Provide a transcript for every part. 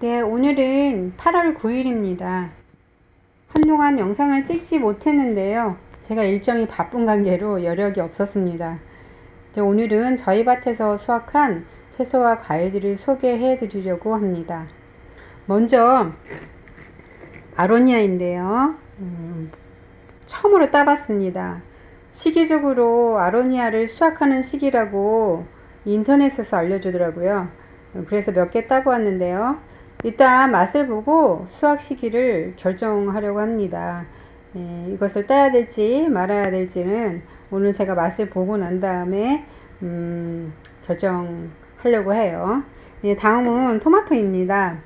네, 오늘은 8월 9일입니다. 한동안 영상을 찍지 못했는데요. 제가 일정이 바쁜 관계로 여력이 없었습니다. 오늘은 저희 밭에서 수확한 채소와 과일들을 소개해 드리려고 합니다. 먼저 아로니아인데요. 음, 처음으로 따봤습니다. 시기적으로 아로니아를 수확하는 시기라고 인터넷에서 알려주더라고요. 그래서 몇 개 따보았는데요. 일단 맛을 보고 수확 시기를 결정하려고 합니다. 예, 이것을 따야 될지 말아야 될지는 오늘 제가 맛을 보고 난 다음에 음, 결정하려고 해요. 예, 다음은 토마토입니다.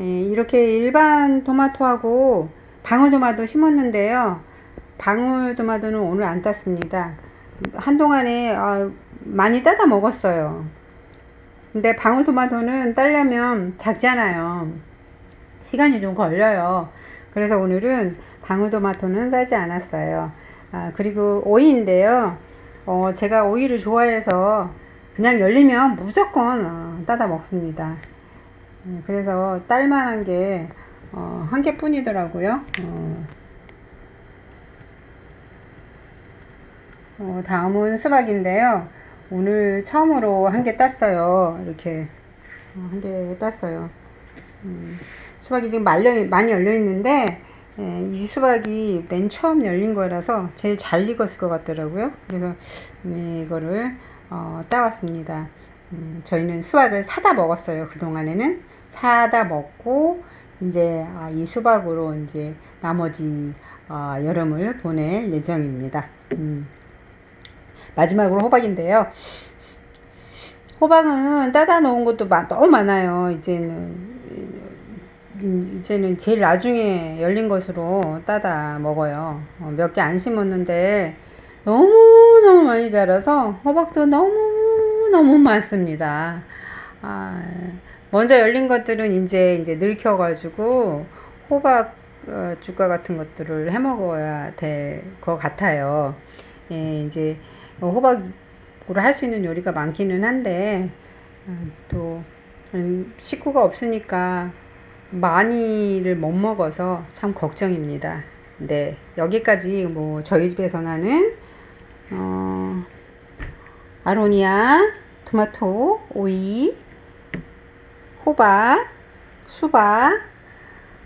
예, 이렇게 일반 토마토하고 방울토마토 심었는데요. 방울토마토는 오늘 안 땄습니다. 한동안에 아, 많이 따다 먹었어요. 근데 방울토마토는 따려면 작잖아요. 시간이 좀 걸려요. 그래서 오늘은 방울토마토는 따지 않았어요. 아, 그리고 오이인데요. 어, 제가 오이를 좋아해서 그냥 열리면 무조건 어, 따다 먹습니다. 음, 그래서 딸만한 게 어, 한 개뿐이더라고요. 어, 어, 다음은 수박인데요. 오늘 처음으로 한 개 땄어요. 이렇게 어, 한개 땄어요. 음, 수박이 지금 말려 많이 열려 있는데 예, 이 수박이 맨 처음 열린 거라서 제일 잘 익었을 것 같더라고요. 그래서 예, 이거를 어, 따왔습니다. 음, 저희는 수박을 사다 먹었어요. 그 동안에는 사다 먹고 이제 아, 이 수박으로 이제 나머지 어, 여름을 보낼 예정입니다. 음. 마지막으로 호박인데요. 호박은 따다 놓은 것도 마- 너무 많아요. 이제는 음, 이제는 제일 나중에 열린 것으로 따다 먹어요. 몇 개 안 심었는데 너무 너무 많이 자라서 호박도 너무 너무 많습니다. 아, 먼저 열린 것들은 이제 이제 늙혀가지고 호박 어, 주가 같은 것들을 해 먹어야 될 것 같아요. 예, 이제 호박으로 할 수 있는 요리가 많기는 한데 음, 또 음, 식구가 없으니까 많이를 못 먹어서 참 걱정입니다. 네, 여기까지 뭐 저희 집에서 나는 어, 아로니아, 토마토, 오이, 호박, 수박,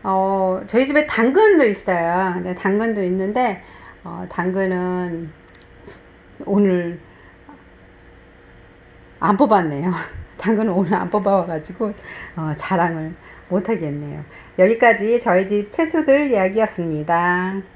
어, 저희 집에 당근도 있어요. 네, 당근도 있는데 어, 당근은 오늘 안 뽑았네요. 당근은 오늘 안 뽑아와가지고 어, 자랑을 못 하겠네요. 여기까지 저희 집 채소들 이야기였습니다.